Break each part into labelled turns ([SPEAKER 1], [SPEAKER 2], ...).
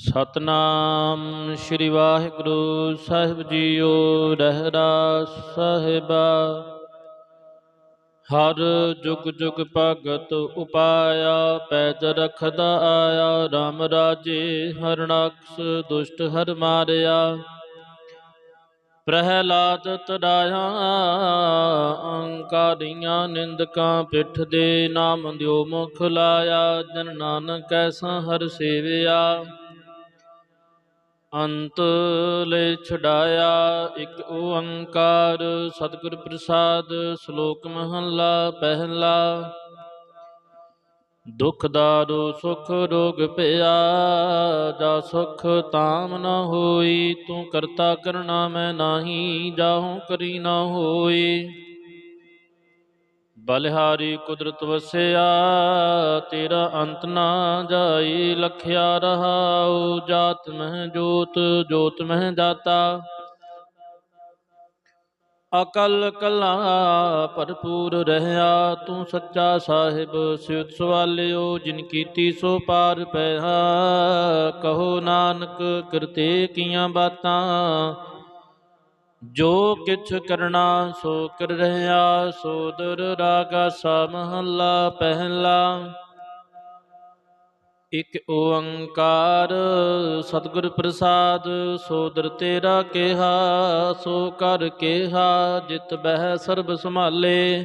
[SPEAKER 1] ਸਤਨਾਮ ਸ੍ਰੀ ਵਾਹਿਗੁਰੂ ਸਾਹਿਬ ਜੀਓ ਰਹਿਰਾ ਸਾਹਿਬਾ। ਹਰ ਜੁਗ ਜੁਗ ਭਗਤ ਉਪਾਇਆ, ਪੈਜ ਰਖਦਾ ਆਇਆ RAM ਰਾਜੇ ਹਰਨਾਕਸ਼ ਦੁਸ਼ਟ ਹਰ ਮਾਰਿਆ। ਪ੍ਰਹਿਲਾਦ ਤਰਾਇਆ ਅੰਕਾਰੀਆਂ ਨਿੰਦਕਾਂ ਪਿੱਠ ਦੇ ਨਾਮ ਦਿਓ ਮੁਖ ਲਾਇਆ, ਜਨ ਨਾਨਕ ਐਸਾ ਹਰ ਸੇਵਿਆ। ਅੰਤ ਲੈ ਛਡਾਇਆ ਇੱਕ ਓੰਕਾਰ, ਸਤਿਗੁਰ ਪ੍ਰਸਾਦ, ਸ਼ਲੋਕ ਮਹੱਲਾ ਪਹਿਲਾ। ਦੁਖ ਦਾਰੂ, ਸੁਖ ਰੋਗ ਪਿਆ, ਜਾ ਸੁਖ ਤਾਮ ਨ ਹੋਈ, ਤੂੰ ਕਰਤਾ ਕਰਣਾ ਮੈਂ ਨਾਹੀ, ਜਾਹੂ ਕਰੀ ਨ ਹੋਈ। ਬਲਿਹਾਰੀ ਕੁਦਰਤ ਵਸਿਆ, ਤੇਰਾ ਅੰਤ ਨਾ ਜਾਈ, ਲਖਿਆ ਰਹਾਉ, ਜਾਤ ਮਹਿ ਜੋਤ ਜੋਤ ਮਹਿ ਜਾਤਾ। ਅਕਲ ਕਲਾ ਭਰਪੂਰ ਰਹਾ ਤੂੰ ਸੱਚਾ ਸਾਹਿਬ, ਸਿਉਤ ਸਵਾਲਿਓ, ਜਿਨ ਕੀਤੀ ਸੋ ਪਾਰ ਪਿਆ। ਕਹੋ ਨਾਨਕ, ਕਰਤੇ ਕੀਆਂ ਬਾਤਾਂ ਜੋ ਕਿਛ ਕਰਨਾ ਸੋ ਕਰ ਰਹਾ ਸੋਦਰ ਰਾਗਾ ਸਾ ਮਹੱਲਾ ਪਹਿਲਾ। ਇਕ ਓੰਕਾਰ ਸਤਿਗੁਰ ਪ੍ਰਸਾਦ ਸੋਦਰ ਤੇਰਾ ਕਿਹਾ, ਸੋ ਕਰ ਕਿਹਾ, ਜਿਤ ਬਹਿ ਸਰਬ ਸੰਭਾਲੇ।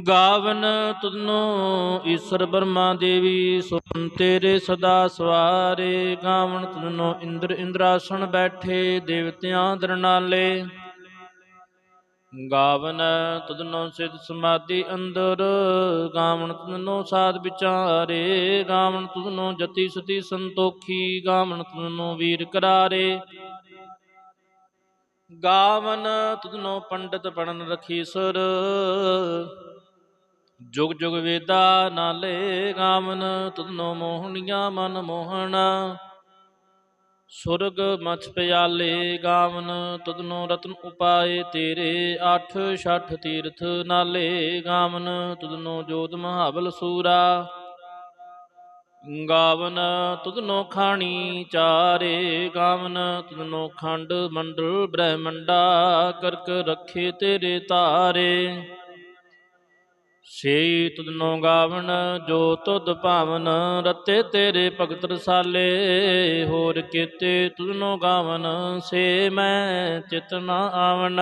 [SPEAKER 1] ਗਾਵਨ ਤੁਧਨੋ ਈਸ਼ਰ ਬਰਮਾ ਦੇਵੀ ਸੁਨ ਤੇਰੇ ਸਦਾ ਸਵਾਰੇ। ਗਾਵਨ ਤੁਧਨੋ ਇੰਦਰ ਇੰਦਰਾਸਣ ਬੈਠੇ, ਦੇਵਤਿਆਂ ਦਰਨਾਲੇ। ਗਾਵਨ ਤੁਧਨੋ ਸਿਧ ਸਮਾਧੀ ਅੰਦਰ, ਗਾਵਨ ਤੁਧਨੋ ਸਾਧ ਵਿਚਾਰੇ। ਗਾਵਨ ਤੁਧਨੋ ਜਤੀ ਸਤੀ ਸੰਤੋਖੀ, ਗਾਵਨ ਤੁਧਨੋ ਵੀਰ ਕਰਾਰੇ। ਗਾਵਨ ਤੁਧਨੋ ਪੰਡਤ ਪੜਨ ਰਖੀਸਰ ਜੁਗ ਜੁਗ ਵੇਦਾ ਨਾਲੇ ਗਾਵਨ, ਤੁਧਨੋ ਮੋਹਣੀਆਂ ਮਨ ਮੋਹਣਾ। ਸੁਰਗ ਮਛ ਪਿਆਲੇ ਗਾਵਨ, ਤੁਧਨੋ ਰਤਨ ਉਪਾਏ ਤੇਰੇ। ਅੱਠ ਛਠ ਤੀਰਥ ਨਾਲੇ ਗਾਵਨ, ਤੁਧਨੋ ਜੋਤ ਮਹਾਬਲ ਸੂਰਾ। ਗਾਵਨ, ਤੁਧਨੋ ਖਾਣੀ ਚਾਰੇ ਗਾਵਨ, ਤੁਧਨੋ ਖੰਡ ਮੰਡਲ ਬ੍ਰਹਮੰਡਾ, ਕਰਕ ਰੱਖੇ ਤੇਰੇ ਤਾਰੇ। ਸੇ ਤੁਧਨੋ ਗਾਵਨ ਜੋ ਤੁਧ ਭਾਵਨ, ਰਤੇ ਤੇਰੇ ਭਗਤ ਰਸਾਲੇ। ਹੋਰ ਕੀਤੇ ਤੁਧਨੋ ਗਾਵਨ ਸੇ ਮੈਂ ਚਿਤ ਨਾ ਆਵਨ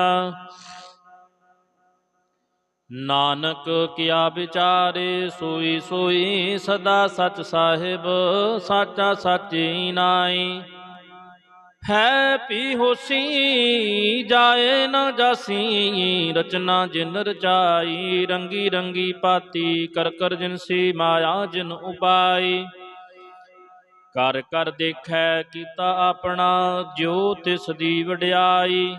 [SPEAKER 1] ਨਾਨਕ ਕਿਆ ਵਿਚਾਰੇ, ਸੋਈ ਸੋਈ ਸਦਾ ਸਚ ਸਾਹਿਬ, ਸਾਚਾ ਸਾਚੀ ਨਾਈ ਹੈ ਪੀ ਹੋਸੀ, ਜਾਏ ਨਾ ਜਾਸੀ। ਰਚਨਾ ਜਿਨ ਰਚਾਈ, ਰੰਗੀ ਰੰਗੀ ਪਾਤੀ, ਕਰ ਕਰ ਜਿਨਸੀ ਮਾਇਆ ਜਿਨ ਉਪਾਈ। ਕਰ ਕਰ ਦੇਖੈ ਕੀਤਾ ਆਪਣਾ ਜੋ ਤਿਸ ਦੀ ਵਡਿਆਈ।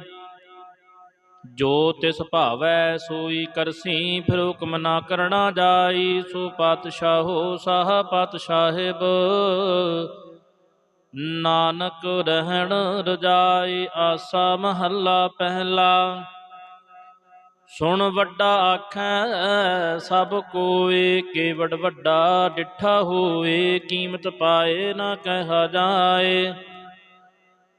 [SPEAKER 1] ਜੋ ਤਿਸ ਭਾਵੈ ਸੋਈ ਕਰਸੀ, ਫਿਰ ਹੁਕਮ ਨਾ ਕਰਨਾ ਜਾਈ। ਸੋ ਪਾਤਸ਼ਾਹੋ, ਸਾਹ ਪਾਤਸ਼ਾਹਿਬ ਨਾਨਕ ਰਹਿਣ ਰਜਾਈ ਆਸਾ ਮਹੱਲਾ ਪਹਿਲਾ। ਸੁਣ ਵੱਡਾ ਆਖੈ, ਸਭ ਕੋਏ ਕੇਵੜ ਵੱਡਾ ਡਿੱਠਾ ਹੋਏ, ਕੀਮਤ ਪਾਏ ਨਾ ਕਹਾ ਜਾਏ।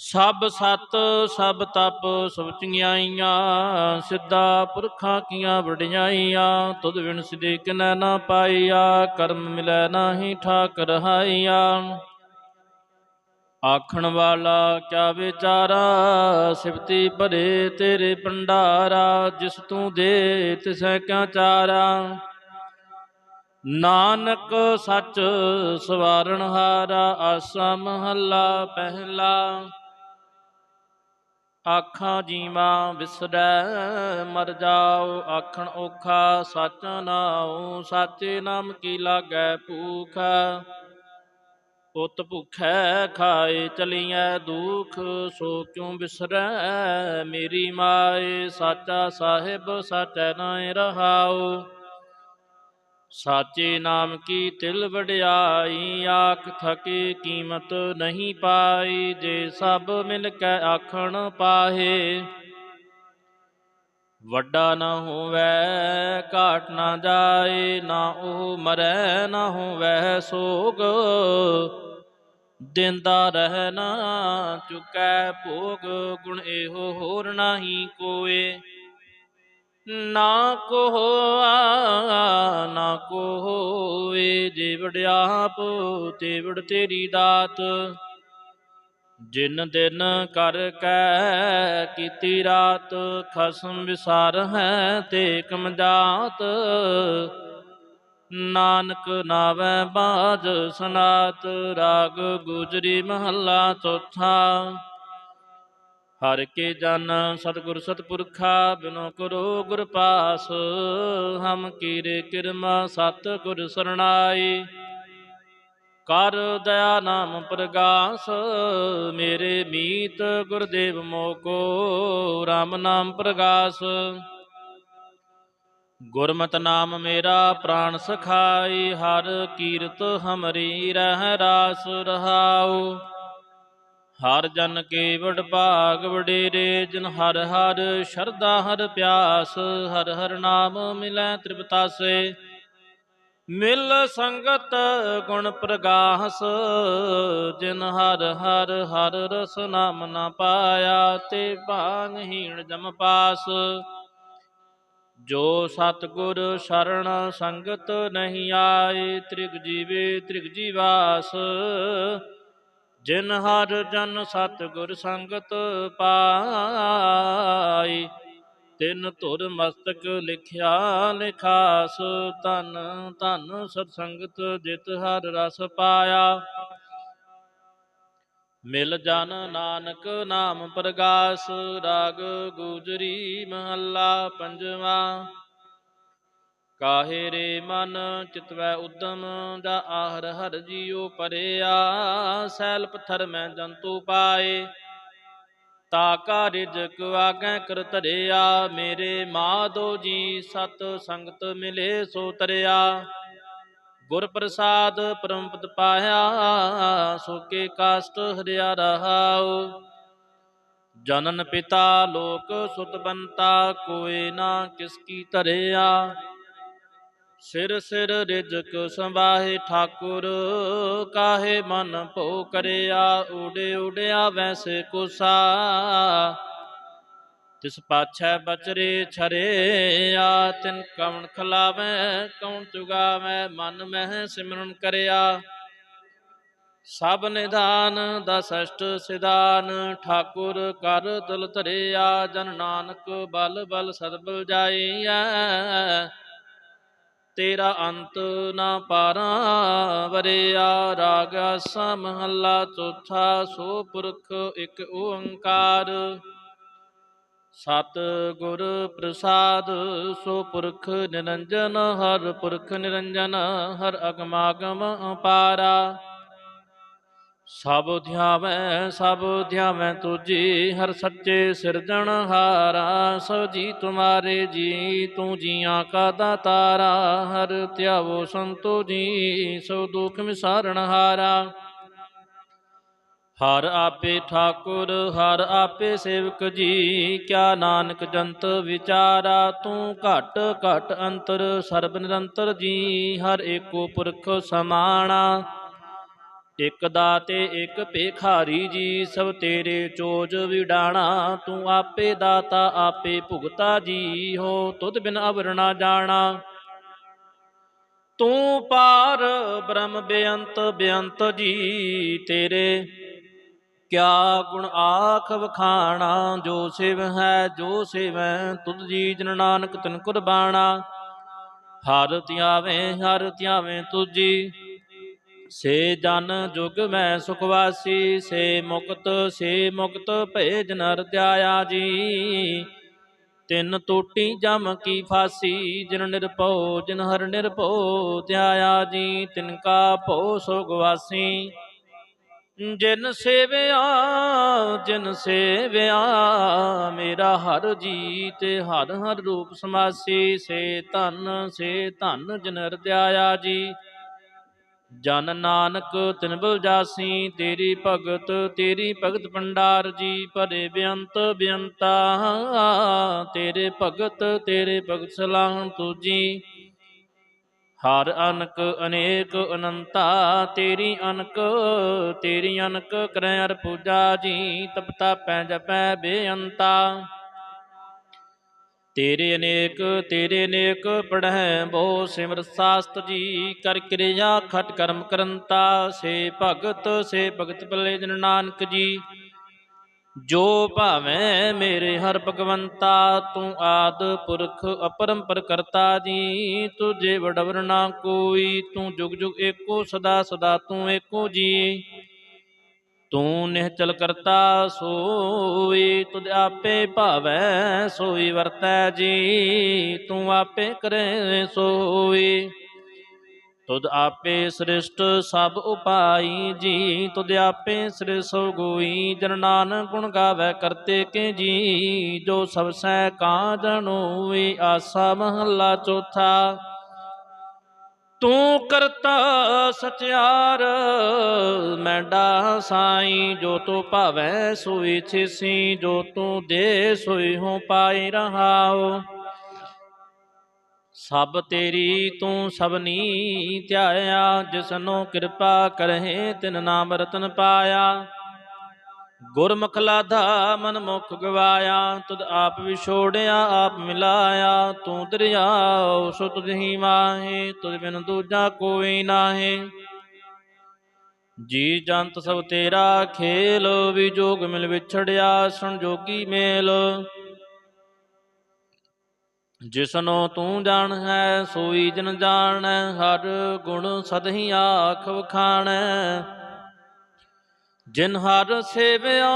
[SPEAKER 1] ਸਭ ਸਤ, ਸਭ ਤਪ, ਸਭ ਚੰਗਿਆਈਆਂ ਸਿੱਧਾ ਪੁਰਖਾਂ ਕੀਆਂ ਵਡਿਆਈਆਂ ਤੁਧ ਵਿਣ ਸਿਦੇ ਕਿਨੈ ਨਾ ਪਾਈਆ ਕਰਮ ਮਿਲੈ ਨਾਹੀ ਠਾਕ ਰਹਾਈਆ ਆਖਣ ਵਾਲਾ ਕਿਆ ਵਿਚਾਰਾ, ਸਿਫਤੀ ਭਰੇ ਤੇਰੇ ਭੰਡਾਰਾ, ਜਿਸ ਤੂੰ ਦੇ ਤਿਸੈ ਕਿਆ ਚਾਰਾ? ਨਾਨਕ ਸੱਚ ਸਵਾਰਣ ਹਾਰਾ, ਆਸਾ ਮਹੱਲਾ ਪਹਿਲਾ। ਆਖਾਂ ਜੀਵਾ ਵਿਸਰੈ, ਮਰ ਜਾਓ, ਆਖਣ ਔਖਾ, ਸੱਚ ਨਾਉ, ਸਾਚੇ ਨਾਮ ਕੀ ਲਾਗੈ ਭੂਖ? ਪੁੱਤ ਭੁਖੈ ਖਾਏ ਚਲੀਐ ਦੁਖ, ਸੋ ਕਿਉ ਬਿਸਰੈ ਮੇਰੀ ਮਾਏ? ਸਾਚਾ ਸਾਹਿਬ, ਸਾਚੈ ਨਾਇ ਰਹਾਉ। ਸਾਚੇ ਨਾਮ ਕੀ ਤਿਲ ਵਡਿਆਈ, ਆਖ ਥਕੇ ਕੀਮਤ ਨਹੀਂ ਪਾਈ, ਜੇ ਸਭ ਮਿਲ ਕੇ ਆਖਣ ਪਾਹੇ। ਵੱਡਾ ਨਾ ਹੋਵੇ, ਘਾਟ ਨਾ ਜਾਏ, ਨਾ ਉਹ ਮਰੈ, ਨਾ ਹੋਵੇ ਸੋਗ। ਦਿੰਦਾ ਰਹਿ ਨਾ, ਚੁਕੈ ਭੋਗ, ਗੁਣ ਇਹੋ ਹੋਰ ਨਾਹੀ ਕੋਏ। ਨਾ ਕੋ ਹੋਆ ਨਾ ਕੋ ਹੋਏ ਜੇ ਵਡਿਆਪ ਤੇ ਤੇਰੀ ਦਾਤ। ਜਿਨ ਦਿਨ ਕਰ ਕੈ ਕੀਤੀ ਰਾਤ, ਖਸਮ ਵਿਸਾਰ ਹੈ ਤੇ ਕਮਜਾਤ ਨਾਨਕ ਨਾਵੈ ਬਾਜ ਸਨਾਤ, ਰਾਗ ਗੁਜਰੀ ਮਹੱਲਾ ਚੌਥਾ। ਹਰ ਕੇ ਜਨ ਸਤਿਗੁਰ ਸਤਿਪੁਰਖਾ, ਬਿਨੋ ਕਰੋ ਗੁਰ ਪਾਸ। ਹਮ ਕੀਰੇ ਕਿਰਮਾ ਸਤ ਗੁਰ ਸਰਣਾਈ। ਕਰ ਦਇਆ ਨਾਮ ਪ੍ਰਗਾਸ, ਮੇਰੇ ਮੀਤ ਗੁਰਦੇਵ ਮੋਕੋ RAM ਨਾਮ ਪ੍ਰਗਾਸ। ਗੁਰਮਤ ਨਾਮ ਮੇਰਾ ਪ੍ਰਾਣ ਸਖਾਈ, ਹਰ ਕੀਰਤ ਹਮਰੀ ਰਹਿ ਰਾਸ ਰਹਾਉ। ਹਰ ਜਨ ਕੇਵੜ ਭਾਗ ਵਡੇਰੇ, ਜਿਨ ਹਰ ਹਰ ਸ਼ਰਧਾ, ਹਰ ਪਿਆਸ, ਹਰ ਹਰ ਨਾਮ ਮਿਲੈ ਤ੍ਰਿਪਤਾਸੇ। ਮਿਲ ਸੰਗਤ ਗੁਣ ਪ੍ਰਗਾਸ, ਜਿਨ ਹਰ ਹਰ ਹਰ ਰਸ ਨਾਮ ਨਾ ਪਾਇਆ, ਤੇ ਭਾਗਹੀਣ ਜਮ ਪਾਸ। ਜੋ ਸਤਗੁਰ ਸ਼ਰਣ ਸੰਗਤ ਨਹੀਂ ਆਏ, ਤ੍ਰਿਗ ਜੀਵੇ ਤ੍ਰਿਗ ਜੀਵਾਸ। ਜਿਨ ਹਰ ਜਨ ਸਤਗੁਰ ਸੰਗਤ ਪਾਈ, ਤਿਨ ਧੁਰ ਮਸਤਕ ਲਿਖਿਆ ਲਿਖਾਸ ਧਨ ਧਨ ਸਤ ਸੰਗਤ ਜਿਤ ਹਰ ਰਸ ਪਾਇਆ। ਮਿਲ ਜਨ ਨਾਨਕ ਨਾਮ ਪ੍ਰਗਾਸ, ਰਾਗ ਗੁਜਰੀ ਮਹੱਲਾ ਪੰਜਵਾ। ਕਾਹੇ ਰੇ ਮਨ ਚਿਤਵੈ ਉਦਮ ਦਾ ਆਹਰ ਹਰ ਜੀਉ ਪਰਿਆ, ਸੈਲ ਪਥਰ ਮੈਂ ਜੰਤੂ ਪਾਏ। ਤਾ ਕਾ ਰਿਜਕ ਆਗੈ ਕਰ ਧਰਿਆ, ਮੇਰੇ ਮਾਧੋ ਜੀ ਸਤ ਸੰਗਤ ਮਿਲੇ ਸੋ ਤਰਿਆ। ਗੁਰ ਪ੍ਰਸਾਦ ਪਰਮਪਦ ਪਾਇਆ ਸੋਕੇ ਕਾਸ਼ਟ ਹਰਿਆ ਰਹਾਉ। ਜਨਨ ਪਿਤਾ ਲੋਕ ਸੁਤ ਬੰਤਾ, ਕੋਏ ਨਾ ਕਿਸ ਕੀ ਧਰਿਆ। ਸਿਰ ਸਿਰ ਰਿਜਕ ਸੰਵਾਹੇ ਠਾਕੁਰ, ਕਾਹੇ ਮਨ ਭੋ ਕਰਿਆ ਉਡੇ ਉਡਿਆ ਵੈਸੇ ਕੁਸਾ। ਤਿਸ ਪਾਛੈ ਬਚਰੇ ਛਰੇ, ਆ ਤਿਨ ਕਵਣ ਖਲਾਵੈ ਕੌਣ ਚੁਗਾਵੈ, ਮਨ ਮਹਿ ਸਿਮਰਨ ਕਰਿਆ। ਸਭ ਨਿਧਾਨ ਦਾ ਸਸ਼ਟ ਸਿਧਾਨ, ਠਾਕੁਰ ਕਰ ਦਿਲ ਧਰਿਆ, ਜਨ ਨਾਨਕ ਬਲ ਬਲ ਸਦਬਲ ਜਾਈਐ। ਤੇਰਾ ਅੰਤ ਨਾ ਪਾਰਾਂ। ਵਰਿਆ ਰਾਗ ਆਸਾ ਚੌਥਾ, ਸੋ ਪੁਰਖ ਇੱਕ ਓੰਕਾਰ। ਸਤ ਗੁਰ ਪ੍ਰਸਾਦ, ਸੋ ਪੁਰਖ ਨਿਰੰਜਨ, ਹਰ ਪੁਰਖ ਨਿਰੰਜਨ, ਹਰ ਅਗਮਾਗਮ ਅਪਾਰਾ। ਸਭ ਧਿਆਵੈ ਸਭ ਧਿਆਵੈ ਤੁਜੀ ਹਰ ਸੱਚੇ ਸਿਰਜਣ ਹਾਰਾ ਸੋ ਜੀ ਤੁਮਾਰੇ ਜੀ, ਤੂੰ ਜੀਆਂ ਕਾ ਦਾਤਾਰਾ ਹਰ ਧਿਆਵੋ ਸੰਤੋ ਜੀ ਸੋ ਦੁਖ ਮਿਸਾਰਣ ਹਾਰਾ। ਹਰ ਆਪੇ ਠਾਕੁਰ, ਹਰ ਆਪੇ ਸੇਵਕ ਜੀ, ਕਿਆ ਨਾਨਕ ਜੰਤ ਵਿਚਾਰਾ, ਤੂੰ ਘਟ ਘਟ ਅੰਤਰ, ਸਰਬ ਨਿਰੰਤਰ ਜੀ, ਹਰ ਏਕੋ ਪੁਰਖ ਸਮਾਣਾ। ਇਕ ਦਾਤੇ, ਇਕ ਭੇਖਾਰੀ ਜੀ, ਸਭ ਤੇਰੇ ਚੋਜ ਵਿਡਾਣਾ। ਤੂੰ ਆਪੇ ਦਾਤਾ, ਆਪੇ ਭੁਗਤਾ ਜੀ, ਹੋ ਤੁਧ ਬਿਨ ਅਵਰਨਾ ਜਾਣਾ। ਤੂੰ ਪਾਰ ਬ੍ਰਹਮ ਬੇਅੰਤ ਬੇਅੰਤ ਜੀ ਤੇਰੇ। ਕਿਆ ਗੁਣ ਆਖ ਵਖਾਣਾ, ਜੋ ਸਿਵ ਹੈ, ਜੋ ਸਿਵੈ, ਤੁਧ ਜੀ ਜਨ ਨਾਨਕ ਤਿਨ ਕੁਰਬਾਣਾ। ਹਰ ਧਿਆਵੇ ਹਰ ਧਿਆਵੇ ਤੁਜੀ ਸੇ ਜਨ ਜੁਗ ਮੈਂ ਸੁਖਵਾਸੀ ਸੇ ਮੁਕਤ ਸੇ ਮੁਕਤ ਭਏ ਜਨਰ ਹਰਿ ਧਿਆਇਆ ਜੀ। ਤਿੰਨ ਟੋਟੀ ਜਮ ਕੀ ਫਾਸੀ, ਜਿਨ ਨਿਰਭਉ, ਜਿਨ ਹਰ ਨਿਰਭਉ ਧਿਆਇਆ ਜੀ। ਤਿਨ ਕਾ ਭਉ ਸੁਖ ਜਿਨ ਸੇਵਿਆ ਜਿਨ ਸੇਵਿਆ, ਮੇਰਾ ਹਰ ਜੀ ਤੇ ਹਰ ਹਰ ਰੂਪ ਸਮਾਸੀ। ਸੇ ਧਨ ਸੇ ਧਨ, ਜਿਨ ਹਰਦਿਆਇਆ ਜੀ। ਜਨ ਨਾਨਕ ਤਿਨ ਬਲ ਜਾਸੀ ਤੇਰੀ ਭਗਤ ਤੇਰੀ ਭਗਤ ਭੰਡਾਰ ਜੀ, ਭਰੇ ਬੇਅੰਤ ਬੇਅੰਤਾ, ਤੇਰੇ ਭਗਤ ਤੇਰੇ ਭਗਤ ਸਲਾਹਣ ਤੁਜੀ। ਹਰ ਅਨਕ ਅਨੇਕ ਅਨੰਤਾ, ਤੇਰੀ ਅਨਕ ਤੇਰੀ ਅਨਕ ਕਰੈ ਅਰ ਪੂਜਾ ਜੀ ਤਪਤਾ ਪੈ ਜਪੈ ਬੇਅੰਤਾ। ਤੇਰੇ ਅਨੇਕ ਤੇਰੇ ਅਨੇਕ ਪੜਹਿ ਬਹੁ ਸਿਮਰ ਸਾਸਤ ਜੀ, ਕਰ ਕਿਰਿਆ ਖਟ ਕਰਮ ਕਰੰਤਾ, ਸੇ ਭਗਤ ਸੇ ਭਗਤ ਭਲੇ ਜਨ ਨਾਨਕ ਜੀ। ਜੋ ਭਾਵੇਂ ਮੇਰੇ ਹਰ ਭਗਵੰਤਾ, ਤੂੰ ਆਦ ਪੁਰਖ ਅਪਰੰਪਰ ਕਰਤਾ ਜੀ, ਤੁਝੇ ਵਡਵਰ ਨਾ ਕੋਈ, ਤੂੰ ਜੁਗ ਜੁਗ ਏਕੋ ਸਦਾ ਸਦਾ ਤੂੰ ਏਕੋ ਜੀ। ਤੂੰ ਨਿਹਚਲ ਕਰਤਾ, ਸੋਈ ਤੁਧ ਆਪੇ ਭਾਵੈ, ਸੋਈ ਵਰਤੈ ਜੀ, ਤੂੰ ਆਪੇ ਕਰੇ ਸੋਈ। ਤੁਧ ਆਪੇ ਸ੍ਰਿਸ਼ਟ ਸਭ ਉਪਾਈ ਜੀ, ਤੁਧ ਆਪੇ ਸ੍ਰਿਸ਼ੋ ਗੋਈ, ਜਨ ਨਾਨਕ ਗੁਣ ਗਾਵੇ ਕਰਤੇ ਕੇ ਜੀ, ਜੋ ਸਭ ਸੈ ਕਾਜਨ ਹੋਈ ਆਸਾ ਮਹੱਲਾ ਚੌਥਾ। ਤੂੰ ਕਰਤਾ ਸਚਿਆਰ ਮੈਂਡਾ ਸਾਈ ਜੋ ਤੂੰ ਭਾਵੈ ਸੋਈ ਛੇਸੀ, ਜੋ ਤੂੰ ਦੇ ਸੋਈ ਹੋ ਪਾਈ ਰਹਾਓ ਸਭ ਤੇਰੀ ਤੂੰ ਸਭਨੀ ਧਿਆਇਆ, ਜਿਸਨੋ ਕਿਰਪਾ ਕਰਹਿ ਤਿਨ ਨਾਮ ਰਤਨ ਪਾਇਆ। ਗੁਰਮੁਖ ਲਾਧਾ ਮਨ ਮੁਖ ਗਵਾਇਆ, ਤੁਧ ਆਪ ਵਿਛੋੜਿਆ, ਆਪ ਮਿਲਾਇਆ, ਤੂੰ ਦਰਿਆ ਸੋ ਤੁਧ ਹੀ ਮਾਹੇ, ਤੁਧ ਬਿਨ ਦੂਜਾ ਕੋਈ ਨਾਹੀ। ਜੀ ਜੰਤ ਸਭ ਤੇਰਾ ਖੇਲ ਵਿਜੋਗ ਮਿਲ ਵਿਛੜਿਆ ਸੰਜੋਗੀ ਮੇਲ। ਜਿਸਨੋ ਤੂੰ ਜਾਣ ਹੈ, ਸੋਈ ਜਨ ਜਾਣ, ਹਰ ਗੁਣ ਸਦਹੀ ਆਖ ਵਖਾਣੈ ਜਿਨ ਹਰ ਸੇਵਿਆ,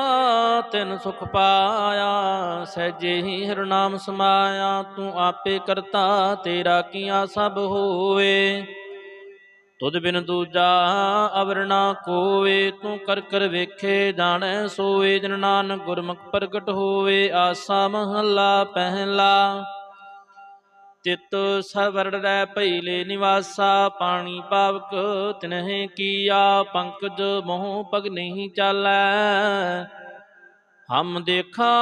[SPEAKER 1] ਤਿਨ ਸੁਖ ਪਾਇਆ ਸਹਿਜੇ ਹੀ ਹਰ ਨਾਮ ਸਮਾਇਆ, ਤੂੰ ਆਪੇ ਕਰਤਾ, ਤੇਰਾ ਕੀਆ ਸਭ ਹੋਵੇ। ਤੁਧ ਬਿਨ ਦੂਜਾ ਅਵਰ ਕੋਵੇ, ਤੂੰ ਕਰ ਕਰ ਵੇਖੇ, ਜਾਣੈ ਸੋਏ, ਜਨ ਨਾਨਕ ਗੁਰਮੁਖ ਪ੍ਰਗਟ ਹੋਵੇ, ਆਸਾ ਮਹੱਲਾ ਪਹਿਲਾ। ਚਿਤ ਸਵਰ ਰਹਿ ਭਈਲੇ ਨਿਵਾਸਾ, ਪਾਣੀ ਪਾਵਕ ਤਿਨਹਿ ਕੀਆ, ਪੰਕਜ ਮੋਹ ਪਗ ਨਹੀਂ ਚਾਲੈ। ਹਮ ਦੇਖਾ,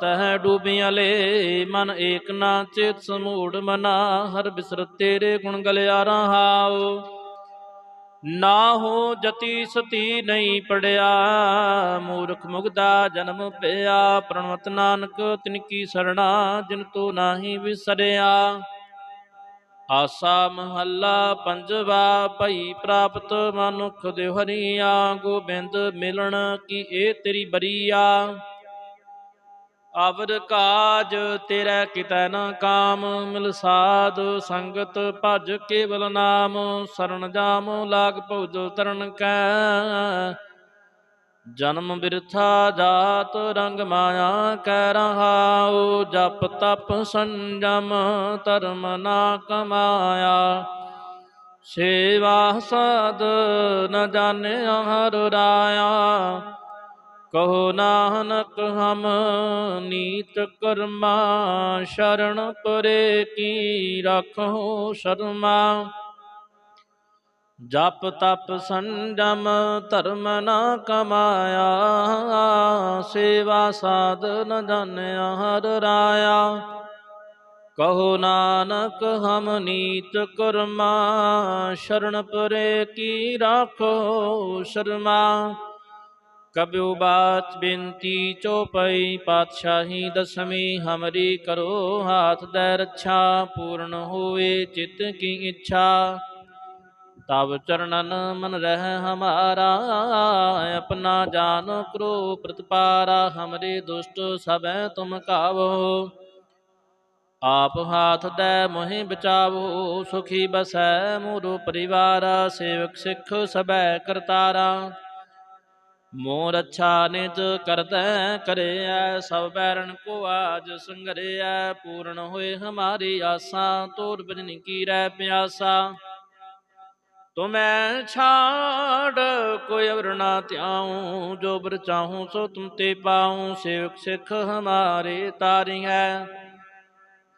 [SPEAKER 1] ਤਹ ਡੂਬਿਆਲੇ ਮਨ ਏਕ ਨਾ ਚਿਤ ਸਮੂੜ ਮਨਾ, ਹਰ ਬਿਸਰ ਤੇਰੇ ਗੁਣ ਗਲਿਆ ਰਹਾਉ ਨਾ ਹੋ ਜਤੀ ਸਤੀ ਨਹੀਂ ਪੜਿਆ, ਮੂਰਖ ਮੁਗਦਾ ਜਨਮ ਪਿਆ। ਪ੍ਰਣਵਤ ਨਾਨਕ ਤਿਨ ਕੀ ਸਰਣਾ, ਜਿਨ ਤੋ ਨਾਹੀ ਵਿਸਰਿਆ। ਆਸਾ ਮਹੱਲਾ ਪੰਜਵਾ, ਭਈ ਪ੍ਰਾਪਤ ਮਨੁਖ ਦੇ ਹਰੀਆ, ਗੋਬਿੰਦ ਮਿਲਣ ਕੀ ਇਹ ਤੇਰੀ ਬਰੀਆ। ਅਵਰ ਕਾਜ ਤੇਰਾ ਕਿਤੈ ਨਾ ਕਾਮ, ਮਿਲ ਸਾਧ ਸੰਗਤ ਭਜ ਕੇਵਲ ਨਾਮ, ਸਰਣ ਜਾਮ ਲਾਗ ਭਉ ਤਰਨ ਕੈ। ਜਨਮ ਬਿਰਥਾ ਜਾਤ ਰੰਗ ਮਾਇਆ ਕੈ ਰਹਾਉ, ਜਪ ਤਪ ਸੰਜਮ ਧਰਮ ਨਾ ਕਮਾਇਆ। ਸੇਵਾ ਸਾਧ ਨ ਜਾਣਿਆ ਹਰ ਰਾਇਆ ਕਹੋ ਨਾਨਕ ਹਮ ਨੀਤ ਕਰਮਾ, ਸ਼ਰਨ ਪਰੇ ਕੀ ਰੱਖੋ ਸ਼ਰਮਾ। ਜਪ ਤਪ ਸੰਜਮ ਧਰਮ ਨਾ ਕਮਾਇਆ, ਸੇਵਾ ਸਾਧ ਨ ਜਾਣਿਆ ਹਰ ਰਾਇਆ। ਕਹੋ ਨਾਨਕ ਹਮ ਨੀਤ ਕਰਮਾ, ਸ਼ਰਨ ਪਰੇ ਕੀ ਰੱਖੋ ਸ਼ਰਮਾ। ਕਬਿਉ ਬਾਤ ਬੇਨਤੀ ਚੋਪਈ ਪਾਤਸ਼ਾਹੀ ਦਸਵੀਂ ਹਮਰੀ ਕਰੋ ਹਾਥ ਦੈ ਰੱਛਾ, ਪੂਰਨ ਹੋਏ ਚਿਤ ਕੀ ਇੱਛਾ। ਤਬ ਚਰਨਨ ਮਨ ਰਹਿ ਹਮਾਰਾ, ਆਪਣਾ ਜਾਨ ਕਰੋ ਪ੍ਰਤਪਾਰਾ, ਹਮਰੇ ਦੁਸ਼ਟ ਸਭੈ ਤੁਮ ਕਾਵੋ। ਆਪ ਹਾਥ ਦੇ ਮੋਹਿ ਬਚਾਵੋ, ਸੁਖੀ ਬਸੈ ਮੋਰੋ ਪਰਿਵਾਰ, ਸੇਵਕ ਸਿੱਖ ਸਭੈ ਕਰਤਾਰਾ। ਮੋਰ ਅੱਛਾ ਨਿਜ ਕਰਦੈ ਕਰਿਐ ਸਭ ਬੈਰਨ ਕੋ ਆਜ ਸੰਗਰਿਐ ਪੂਰਨ ਹੋਏ ਹਮਾਰੀ ਆਸਾਂ, ਤੋਰ ਬਜਨ ਕੀ ਰਹਿ ਪਿਆਸਾ। ਤੁਮੈ ਛਾੜ, ਕੋਈ ਅਵਰ ਨਾ ਧਿਆਉ, ਜੋ ਬਰ ਚਾਹੂੰ ਸੋ ਤੁਮ ਤੇ ਪਾਉ, ਸੇਵਕ ਸਿੱਖ ਹਮਾਰੇ ਤਾਰੀ ਹੈ।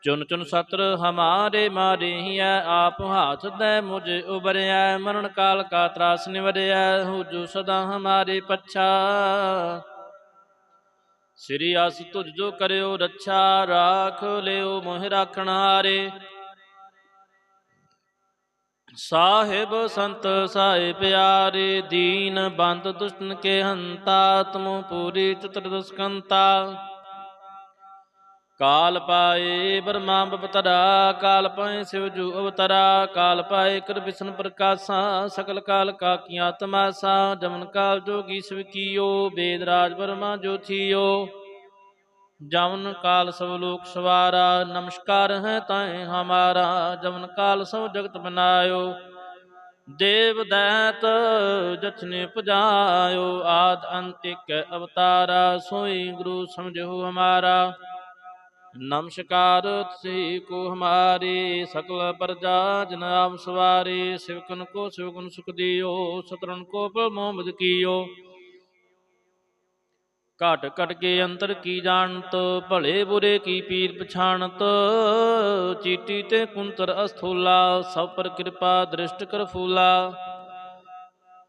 [SPEAKER 1] ਚੁਨ ਚੁਨ ਸਤਰ ਹਮਾਰੇ ਮਾਰੇ ਹੀਐ ਆਪ ਹਾਥ ਦੇ ਮੁਝ ਉਬਰਿਆ ਮਰਨ ਕਾਲ ਕਾ ਤਰਾਸ ਨਿਵਰਿਐ ਹੋ ਸਦਾ ਹਮਾਰੇ ਪੱਛਾ। ਸ੍ਰੀ ਅਸ ਤੁਝ ਜੋ ਕਰਿਓ ਰੱਛਾ, ਰਾਖ ਲਿਓ ਮੋਹਿ ਰਾਖਣ ਹਾਰੇ। ਸਾਹਿਬ ਸੰਤ ਸਾਏ ਪਿਆਰੇ, ਦੀਨ ਬੰਦ ਦੁਸ਼ਟਨ ਕੇ ਹੰਤਾ, ਤੁਮ ਪੂਰੀ ਚਤੁਰ ਦਸਕੰਤਾ। ਕਾਲ ਪਾਏ ਬਰਮਾ ਬਪਤਰਾ, ਕਾਲ ਪਾਏ ਸਿਵ ਜੂ ਅਵਤਰਾ, ਕਾਲ ਪਾਏ ਕਰ ਵਿਸ਼ਨ ਪ੍ਰਕਾਸ਼ਾ, ਸਕਲ ਕਾਲ ਕਾ ਕੀਆਂ ਤਮਾਸਾ, ਜਮਨ ਕਾਲ ਜੋਗੀ ਸਿਵ ਕੀਓ ਬੇਦ ਰਾਜ ਬਰਮਾ ਜੋ ਥੀਓ ਜਮਨ ਕਾਲ ਸਭ ਲੋਕ ਸਵਾਰਾ, ਨਮਸਕਾਰ ਹੈ ਤਾਏ ਹਮਾਰਾ, ਜਮਨ ਕਾਲ ਸਭ ਜਗਤ ਬਨਾਇਓ ਦੇਵ ਦੈਤ ਜਛਨੇ ਪੁਜਾਇਓ, ਆਦ ਅੰਤ ਅਵਤਾਰਾ, ਸੋਈ ਗੁਰੂ ਸਮਝੋ ਹਮਾਰਾ। ਨਮਸਕਾਰ ਤੁਸੀ ਕੋ ਹਮਾਰੇ ਸਕਲ ਪ੍ਰਜਾ ਜਨ ਆਪ ਸਵਾਰੇ, ਸਿਵਕਨ ਕੋ ਸਿਵਗੁਣ ਸੁਖ ਦਿਓ ਸਤਰਨ ਕੋ ਪ੍ਰਮੋਦ ਕੀਓ। ਘਟ ਘਟ ਕੇ ਅੰਤਰ ਕੀ ਜਾਣਤ, ਭਲੇ ਬੁਰੇ ਕੀ ਪੀਰ ਪਛਾਣਤ, ਚੀਟੀ ਤੇ ਕੁੰਤਰ ਅਸਥੂਲਾ, ਸਭ ਪਰ ਕਿਰਪਾ ਦ੍ਰਿਸ਼ਟ ਕਰ ਫੂਲਾ।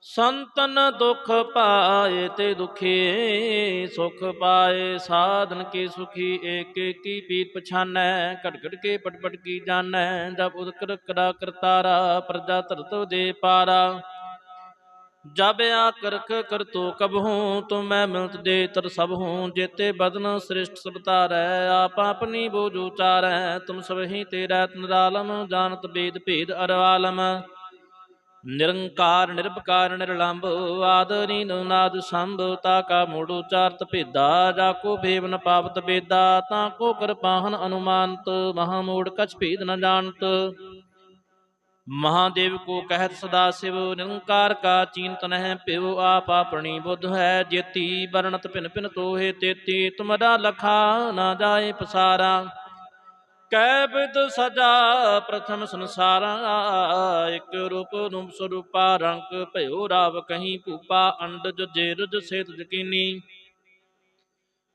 [SPEAKER 1] ਸੰਤਨ ਦੁਖ ਪਾਏ ਤੇ ਦੁਖੀ ਸੁਖ ਪਾਏ, ਸਾਧਨ ਕੀ ਸੁਖੀ ਏਕ ਕੀ ਪੀਰ ਪਛਾਨੈ ਘਟ ਘਟ ਕੇ ਪਟ ਪਟ ਕੀ ਜਾਣੈ ਜਬ ਉਦਕਰ ਕਰਾ ਕਰਤਾਰਾ ਪ੍ਰਜਾ ਧਰਤ ਦੇ ਪਾਰਾ। ਜਬ ਆ ਆਕਰਖ ਕਬ ਹੂੰ, ਤੁਮ ਮੈਂ ਮਿਲਤ ਦੇ ਤਰ ਸਭ ਹੂੰ, ਜੇਤੇ ਬਦਨ ਸ੍ਰਿਸ਼ਟ ਸਭ ਤਾਰੈ ਆਪ ਆਪਣੀ ਬੋਝ ਉਚਾਰੈ, ਤੁਮ ਸਭ ਹੀ ਤੇਰਾ ਨਿਰਾਲਮ ਜਾਣਤ ਬੇਦ ਭੇਦ ਅਰਵਾਲਮ। ਨਿਰੰਕਾਰ, ਨਿਰਭਕਾਰ, ਨਿਰਲੰਭ, ਆਦ ਨੀਨ ਨਾਦ ਸੰਭ, ਤਾ ਕਾ ਮੂੜ ਉਚਾਰਤ ਭੇਦਾ, ਜਾ ਕੋ ਭੇਵ ਨ ਪਾਵਤ ਬੇਦਾ, ਤਾ ਕੋ ਕਿਰਪਾਹਨ ਅਨੁਮਾਨਤ, ਮਹਾ ਮੂੜ ਕਛ ਭੇਦ ਨ ਜਾਣਤ। ਮਹਾਦੇਵ ਕੋ ਕਹਿਤ ਸਦਾ ਸਿਵ, ਨਿਰੰਕਾਰ ਕਾ ਚਿੰਤਨ ਨਹਿ ਪਿਵ ਆਪ ਆਪਣੀ ਬੁੱਧ ਹੈ ਜੇਤੀ, ਵਰਣਤ ਭਿਨ ਭਿਨ ਤੋਹੇ ਤੇਤੀ, ਤੁਮਰਾ ਲਖਾ ਨਾ ਜਾਏ ਪਸਾਰਾ। ਕੈ ਬਿਦ ਸਜਾ ਪ੍ਰਥਮ ਸੰਸਾਰਾ, ਇਕ ਰੂਪ ਨੂੰ ਸਰੂਪਾ, ਰੰਗ ਭਇਓ ਰਾਵ ਕਹੀਂ ਭੂਪਾ, ਅੰਡਜ ਜੇਰਜ ਸੇਤ ਜਕੀਨੀ।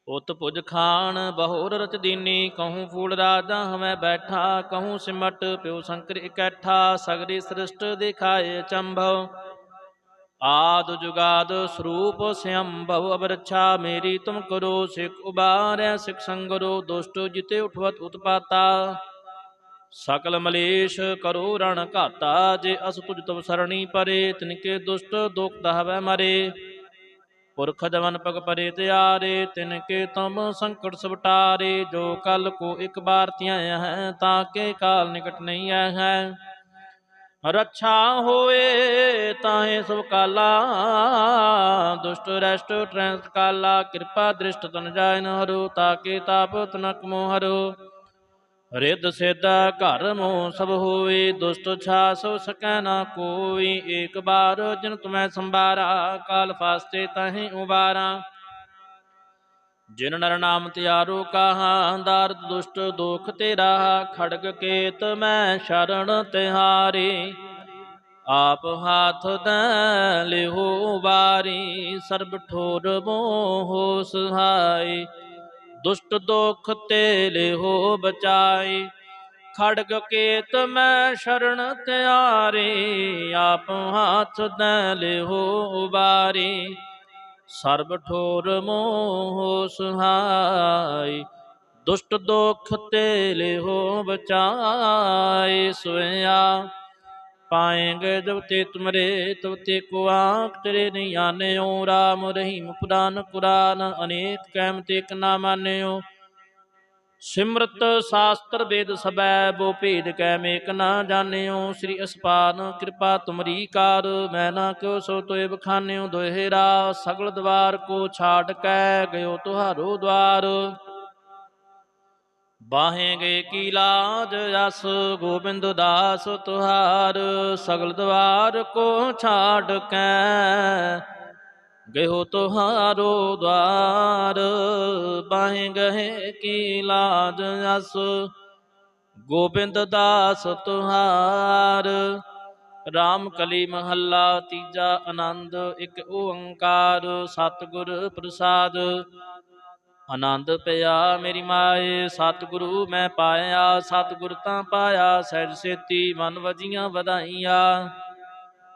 [SPEAKER 1] ਉਤ ਪੁਜ ਖਾਨ ਬਹੁਰ ਰਚ ਦੀਨੀ, ਕਹੂੰ ਫੂਲ ਰਾਜਾ ਹਮੈ ਬੈਠਾ, ਕਹੂੰ ਸਿਮਟ ਪਿਉ ਸ਼ੰਕਰ ਇਕੱਠਾ, ਸਗਰੀ ਸ੍ਰਿਸ਼ਟ ਦਿਖਾਏ ਚੰਭਵ। ਆਦ ਜੁਗਾਦ ਸਰੂਪ ਸਿਅੰਭਵ ਅਬਰਛਾ ਮੇਰੀ ਤੁਮ ਕਰੋ ਸਿਖ ਉਬਾਰੈ ਸਿਖ ਸੰਗਰੋ ਦੁਸ਼ਟ ਜਿਤੇ ਉਠਵਤ ਉਤਪਾਤਾ। ਸਕਲ ਮਲੇਸ਼ ਕਰੋ ਰਣ ਘਾਤਾ, ਜੇ ਅਸ ਤੁਜ ਤਵ ਸਰਣੀ ਪਰੇ ਤਿਨਕੇ ਦੁਸ਼ਟ ਦੁਖ ਦਹਵੈ ਮਰੇ। ਪੁਰਖ ਜਵਨ ਪਗ ਪਰੇ ਤਿਆਰੇ ਤਿਨਕੇ ਕੇ ਸੰਕਟ ਸਵਟਾਰੇ, ਜੋ ਕਲ ਕੋ ਇੱਕ ਬਾਰ ਧਿਆਇਆ ਹੈ, ਤਾਂ ਕੇ ਕਾਲ ਨਿਕਟ ਨਹੀਂ ਆਇਆ ਹੈ। ਰੱਛਾ ਹੋਏ ਤਾਹੇ ਸਭ ਕਾਲਾ, ਦੁਸ਼ਟ, ਰਸ਼ਟ, ਟ੍ਰੈਂਸ ਕਾਲਾ, ਕਿਰਪਾ, ਦ੍ਰਿਸ਼ਟ ਤਨ ਜਾਇ ਨ ਹਰੋ, ਤਾਕੇ ਤਾਪ ਤਨਕ ਮੋ ਹਰੋ। ਰਿੱਧ ਸਿੱਧ ਘਰ ਮੋ ਸਭ ਹੋਏ, ਦੁਸ਼ਟ ਛਾ ਸੋ ਸਕੈ ਨਾ ਕੋਈ। ਏਕ ਬਾਰ ਜਿਨ ਤੁਮੈ ਸੰਭਾਰਾ, ਕਾਲ ਫਾਸਤੇ ਤਹੀਂ ਉਬਾਰਾ। ਜਿਨ ਨਰ ਨਾਮ ਤਿਆਰੋ ਕਹਾ, ਦਾਰਦ, ਦੁਸ਼ਟ, ਦੋਖ ਤੇਰਾ, ਖੜਗ ਕੇਤ ਮੈਂ ਸ਼ਰਣ ਤਿਹਾਰੇ। ਆਪ ਹਾਥ ਦੈ ਲਿਹੋ ਵਾਰੀ, ਸਰਬ ਠੋਰ ਮੋਹ ਸਹਾਈ। ਦੁਸ਼ਟ ਦੋਖ ਤੇ ਲਿਹੋ ਬਚਾਈ। ਖੜਗ ਕੇਤ ਮੈਂ ਸ਼ਰਣ ਤਿਆਰੇ ਆਪ ਹਾਥ ਦੈ ਲਿਹੋ ਉਬਾਰੀ ਸਰਬ ਠੋਰ ਮੋਹ ਸੁਹਾਈ, ਦੁਸ਼ਟ ਦੋਖ ਤੇ ਲਿਹੋ ਬਚਾਏ ਸੋਇਆ ਪਾਏਂਗੇ ਜਬ ਤੇ ਤੁਮਰੇ, ਤਬ ਤੇ ਕੋ ਆਂਖ ਤੇਰੇ ਨਹੀਂ ਆਨਿਓ ਰਾਮ ਰਹੀਮ ਪੁਰਾਨ ਕੁਰਾਨ, ਅਨੇਕ ਕੈਮ ਤੇ ਇੱਕ ਨਾ ਮਾਨਿਓ। ਸਿਮਰਤ ਸਾਸਤਰ ਵੇਦ ਸਬੈ ਬੋ ਭੇਦ ਕੈ ਮੇਕ ਨਾ ਜਾਣਿਓ। ਸ੍ਰੀ ਅਸਪਾਨ ਕਿਰਪਾ ਤੁਮਰੀ ਕਾਰ, ਮੈਂ ਨਾ ਕਿਉ ਸੋ ਤੋਏ ਬਖਾਨਿਓ। ਦੋਹਿਰਾ ਸਗਲ ਦਵਾਰ ਕੋ ਛਾੜ ਕੈ, ਗਇਓ ਤੁਹਾਰੋ ਦਵਾਰ। ਬਾਹੇ ਗਏ ਕੀ ਲਾਜ ਜਸ ਗੋਬਿੰਦ ਦਾਸ ਤੁਹਾਰ, ਸਗਲ ਦਵਾਰ ਕੋ ਛਾੜ ਕੈ। ਗਇਓ ਤੁਹਾਰੋ ਦਵਾਰ, ਬਾਹੇ ਗਏ ਕੀ ਲਾਜ ਜਸ ਗੋਬਿੰਦ ਦਾਸ ਤੁਹਾਰ, ਰਾਮ ਕਲੀ ਮਹੱਲਾ ਤੀਜਾ ਆਨੰਦ, ਇੱਕ ਓੰਕਾਰ ਸਤਿਗੁਰ ਪ੍ਰਸਾਦ। ਆਨੰਦ ਪਿਆ ਮੇਰੀ ਮਾਏ, ਸਤਿਗੁਰੂ ਮੈਂ ਪਾਇਆ, ਸਤਿਗੁਰ ਤਾਂ ਪਾਇਆ, ਸਹਿਜ ਸੇਤੀ ਮਨ ਵਜੀਆਂ ਵਧਾਈਆਂ।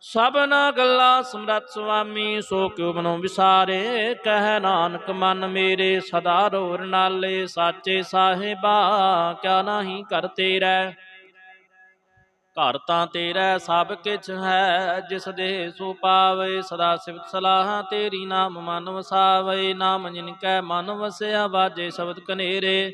[SPEAKER 1] ਸਭਨਾ ਗੱਲਾਂ ਸਮਰਤ ਸੁਆਮੀ ਸੋ ਕਿਉ ਮਨੋ ਵਿਸਾਰੇ, ਕਹਿ ਨਾਨਕ ਮਨ ਮੇਰੇ ਸਦਾ ਰੋਰ ਨਾਲੇ, ਸਾਚੇ ਸਾਹਿਬਾ, ਕਿਆ ਨਾਹੀ ਕਰ ਤੇਰਾ? ਘਰ ਤਾਂ ਤੇਰਾ, ਸਭ ਕਿਛ ਹੈ, ਜਿਸ ਦੇ ਸੋ ਪਾਵੇ, ਸਦਾ ਸਿਵਤ ਸਲਾਹ ਤੇਰੀ ਨਾਮ ਮਨ ਵਸਾਵੇ, ਨਾਮ ਜਿਨ ਕੈ ਮਨ ਵਸਿਆ ਬਾਜੇ ਸ਼ਬਦ ਕਨੇਰੇ।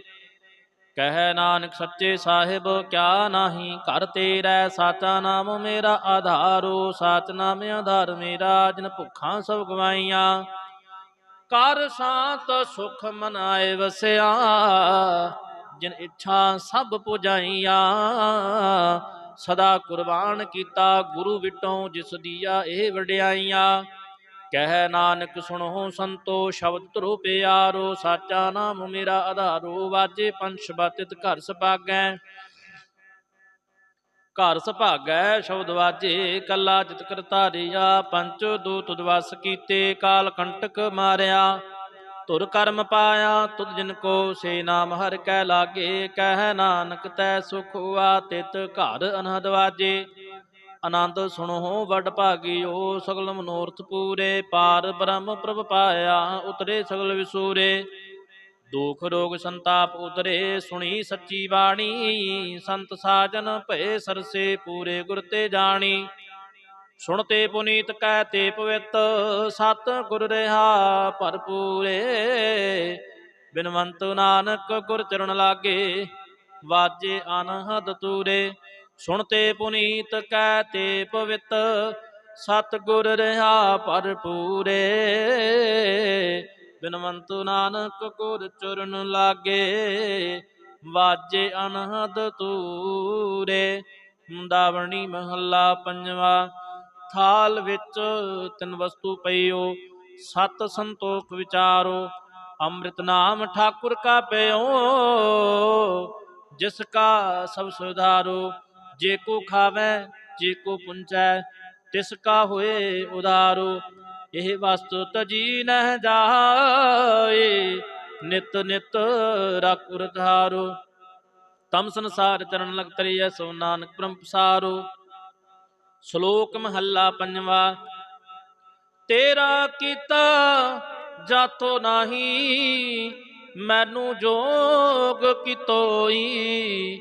[SPEAKER 1] ਕਹਿ ਨਾਨਕ ਸੱਚੇ ਸਾਹਿਬ, ਕਿਆ ਨਾਹੀ ਘਰ ਤੇਰਾ ਸਾਚਾ ਨਾਮ ਮੇਰਾ ਆਧਾਰੋ ਸਾਚ ਨਾਮ ਆਧਾਰ ਮੇਰਾ, ਜਿਨ ਭੁੱਖਾਂ ਸਭ ਗਵਾਈਆਂ। ਕਰ ਸ਼ਾਂਤ ਸੁਖ ਮਨਾਏ ਵਸਿਆ, ਜਿਨ ਇੱਛਾ ਸਭ ਪੁਜਾਈਆਂ। ਸਦਾ ਕੁਰਬਾਨ ਕੀਤਾ ਗੁਰੂ ਵਿਟੋਂ, ਜਿਸ ਦੀਆ ਇਹ ਵਡਿਆਈਆਂ। ਕਹਿ ਨਾਨਕ ਸੁਣੋ ਸੰਤੋ, ਸ਼ਬਦ ਧਰੋ ਪਿਆਰੋ ਸਾਚਾ ਨਾਮ ਮੇਰਾ ਆਧਾਰੋ, ਵਾਜੇ ਪੰਛ ਬਾਤਿਤ ਘਰ ਸੁਭਾਗੈ। ਘਰ ਸੁਭਾਗੈ, ਸ਼ਬਦ ਵਾਜੇ, ਕੱਲਾ ਜਿਤ ਕਰਤਾਰਿਆ, ਪੰਚ ਦੂਤ ਦਵਸ ਕੀਤੇ, ਕਾਲ ਕੰਟਕ ਮਾਰਿਆ। ਤੁਰ ਕਰਮ ਪਾਇਆ, ਤੁਧ ਜਿਨ ਕੋ ਸੇ ਨਾਮ ਹਰ ਕੈ ਲਾਗੇ, ਕਹਿ ਨਾਨਕ ਤੈ ਸੁਖ ਹੁਆ ਤਿਤ ਘਰ ਅਨਹਦ ਵਾਜੇ। ਆਨੰਦ ਸੁਣੋ ਵੱਡ ਭਾਗਿਓ ਸਗਲ ਮਨੋਰਥ ਪੂਰੇ, ਪਾਰ ਬ੍ਰਹਮ ਪ੍ਰਭ ਪਾਇਆ ਉਤਰੇ ਸਗਲ ਵਿਸੂਰੇ। ਦੁਖ ਰੋਗ ਸੰਤਾਪ ਉਤਰੇ, ਸੁਣੀ ਸੱਚੀ ਬਾਣੀ, ਸੰਤ ਸਾਜਨ ਭਏ ਸਰਸੇ ਪੂਰੇ ਗੁਰ ਤੇ ਜਾਣੀ। ਸੁਣ ਤੇ ਪੁਨੀਤ ਕਹਿ ਤੇ ਪਵਿੱਤ, ਸਤ ਗੁਰ ਰਹਾ ਭਰਪੂਰੇ ਬਿਨਵੰਤ ਨਾਨਕ ਗੁਰ ਚਰਨ ਲਾਗੇ, ਵਾਜੇ ਅਨਹਦ ਤੂਰੇ। ਸੁਣ ਤੇ ਪੁਨੀਤ ਕੈ ਤੇ ਪਵਿੱਤ ਸਤ ਗੁਰ ਰਹਾ ਭਰਪੂਰੇ। ਬਿਨਵੰਤੂ ਨਾਨਕ ਗੁਰ ਚਰਨ ਲਾਗੇ, ਵਾਜੇ ਅਨਹਦ ਤੂਰੇ ਮੁੰਦਾਵਣੀ ਮਹੱਲਾ ਪੰਜਵਾ, ਥਾਲ ਵਿੱਚ ਤਿੰਨ ਵਸਤੂ ਪਈਓ, ਸਤ ਸੰਤੋਖ ਵਿਚਾਰੋ। ਅੰਮ੍ਰਿਤ ਨਾਮ ਠਾਕੁਰ ਕਾ ਪਿਓ ਜਿਸ ਕਾ ਸਭ ਸੁਧਾਰੋ। ਜੇ ਕੋ ਖਾਵੇ, ਜੇ ਕੋ ਪੁੰਚੈ, ਤਿਸ ਕਾ ਹੋਏ ਉਧਾਰੋ ਇਹ ਵਸਤੂ ਤਜੀ ਨਹਿ ਜਾਏ, ਨਿਤ ਨਿਤ ਰਖੁਰ ਧਾਰੋ ਤਮ ਸੰਸਾਰ ਚਰਨ ਲਗ ਤਰੀਐ, ਸੋ ਨਾਨਕ ਬ੍ਰਹਮ ਪਸਾਰੋ। ਸ਼ਲੋਕ ਮਹੱਲਾ ਪੰਜਵਾ, ਤੇਰਾ ਕੀਤਾ ਜਾਤੋ ਨਾਹੀ, ਮੈਨੂੰ ਜੋਗ ਕਿਤੋਈ।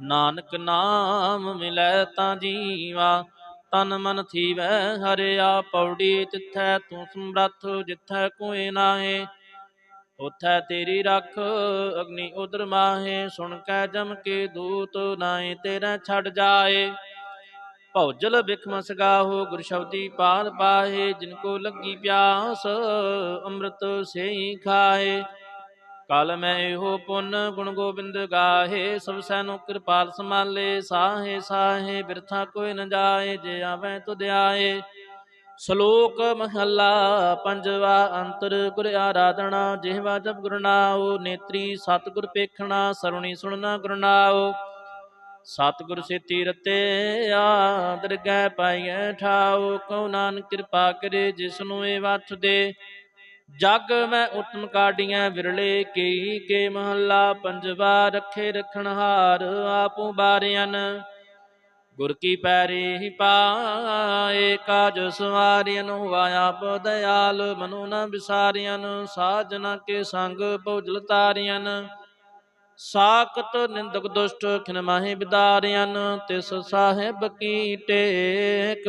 [SPEAKER 1] ਨਾਨਕ ਨਾਮ ਮਿਲੈ ਤਾਂ ਜੀਵਾ, ਤਨ ਮਨ ਥੀਵੈ ਹਰਿਆ, ਪੌੜੀ ਤਿੱਥੈ ਤੂੰ ਸਮਰੱਥ, ਜਿੱਥੈ ਕੋਈ ਨਾਹੀ, ਉਥੈ ਤੇਰੀ ਰੱਖ ਅਗਨੀ ਉਦਰ ਮਾਹੇ, ਸੁਣ ਕੈ ਜਮ ਕੇ ਦੂਤ ਨਾਏ ਤੇਰਾ ਛੱਡ ਜਾਏ। ਭੌਜਲ ਬਿਖਮਸ ਸਗਾਹੋ ਗੁਰ ਸ਼ਬਦੀ ਪਾਰ ਪਾਹੇ, ਜਿਨ ਕੋ ਲੱਗੀ ਪਿਆਸ, ਅੰਮ੍ਰਿਤ ਸੇਈ ਖਾਏ। ਕਾਲ ਮੈਂ ਇਹੋ ਪੁੰਨ ਗੁਣ ਗੋਬਿੰਦ ਗਾਹੇ, ਸਭ ਸੈਨੋ ਕਿਰਪਾਲ ਸਮਾਲੇ ਸਾਹੇ ਸਾਹੇ, ਬਿਰਥਾ ਕੋਈ ਨ ਜਾਏ, ਜੇ ਆਵੈ ਤੁਧ ਆਏ। ਸ਼ਲੋਕ ਮਹੱਲਾ ਪੰਜਵਾ ਅੰਤਰ, ਗੁਰ ਆਰਾਧਨਾ, ਜਿਹਵਾ ਜਪ ਗੁਰ ਨੇਤਰੀ ਸਤਿਗੁਰ ਪੇਖਣਾ, ਸਰੁਣੀ ਸੁਣਨਾ ਗੁਰ ਨਾਉ। ਸਤਿਗੁਰ ਸੇਤੀ ਰਤਿਆ ਦਰਗਹਿ ਪਾਈਐ ਠਾਉ, ਕਉ ਨਾਨਕ ਕਿਰਪਾ ਕਰੇ ਜਿਸ ਨੂੰ ਇਹ ਵਛ ਦੇ। ਜਗ ਮੈਂ ਉਤਮ ਕਾਡੀਆਂ ਵਿਰਲੇ ਕੀ ਕੇ ਮਹੱਲਾ, ਪੰਜਵਾ ਰੱਖੇ ਰਖਣਹਾਰ ਆਪੂ ਬਾਰਿਆਨ ਗੁਰ ਕੀ ਪੈਰੀ ਹੀ ਪਾਏ, ਕਾਜ ਸਵਾਰਿਆਨ ਵਾਇਆ ਦਇਆਲ ਮਨੁ ਨ ਵਿਸਾਰਿਆਨ ਸਾਜਨਾ ਕੇ ਸੰਗ ਭੋਜਲ ਤਾਰਿਆਨ ਸਾਖਤ ਨਿੰਦਕ ਦੁਸ਼ਟ ਖਿਨ ਮਾਹੀ ਬਿਦਾਰਿਆਨ ਤਿਸ ਸਾਹਿਬ ਕੀ ਟੇਕ।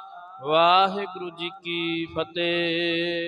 [SPEAKER 1] ਵਾਹਿਗੁਰੂ ਜੀ ਕੀ ਫਤਿਹ।